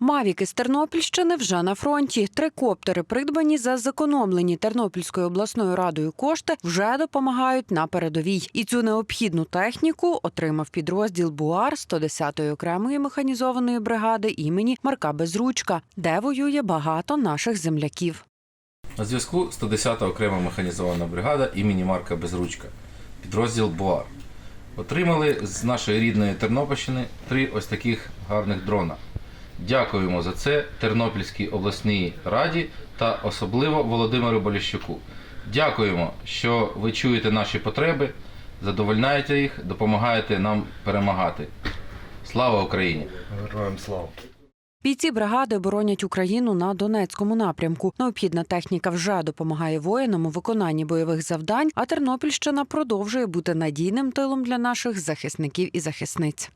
Мавіки з Тернопільщини вже на фронті. Три коптери, придбані за зекономлені Тернопільською обласною радою кошти, вже допомагають на передовій. І цю необхідну техніку отримав підрозділ БУАР 110-ї окремої механізованої бригади імені Марка Безручка, де воює багато наших земляків. На зв'язку 110-та окрема механізована бригада імені Марка Безручка, підрозділ БУАР. Отримали з нашої рідної Тернопільщини три ось таких гарних дрона. Дякуємо за це Тернопільській обласній раді та особливо Володимиру Боліщуку. Дякуємо, що ви чуєте наші потреби, задовольняєте їх, допомагаєте нам перемагати. Слава Україні! Героям слава! Бійці бригади боронять Україну на Донецькому напрямку. Необхідна техніка вже допомагає воїнам у виконанні бойових завдань, а Тернопільщина продовжує бути надійним тилом для наших захисників і захисниць.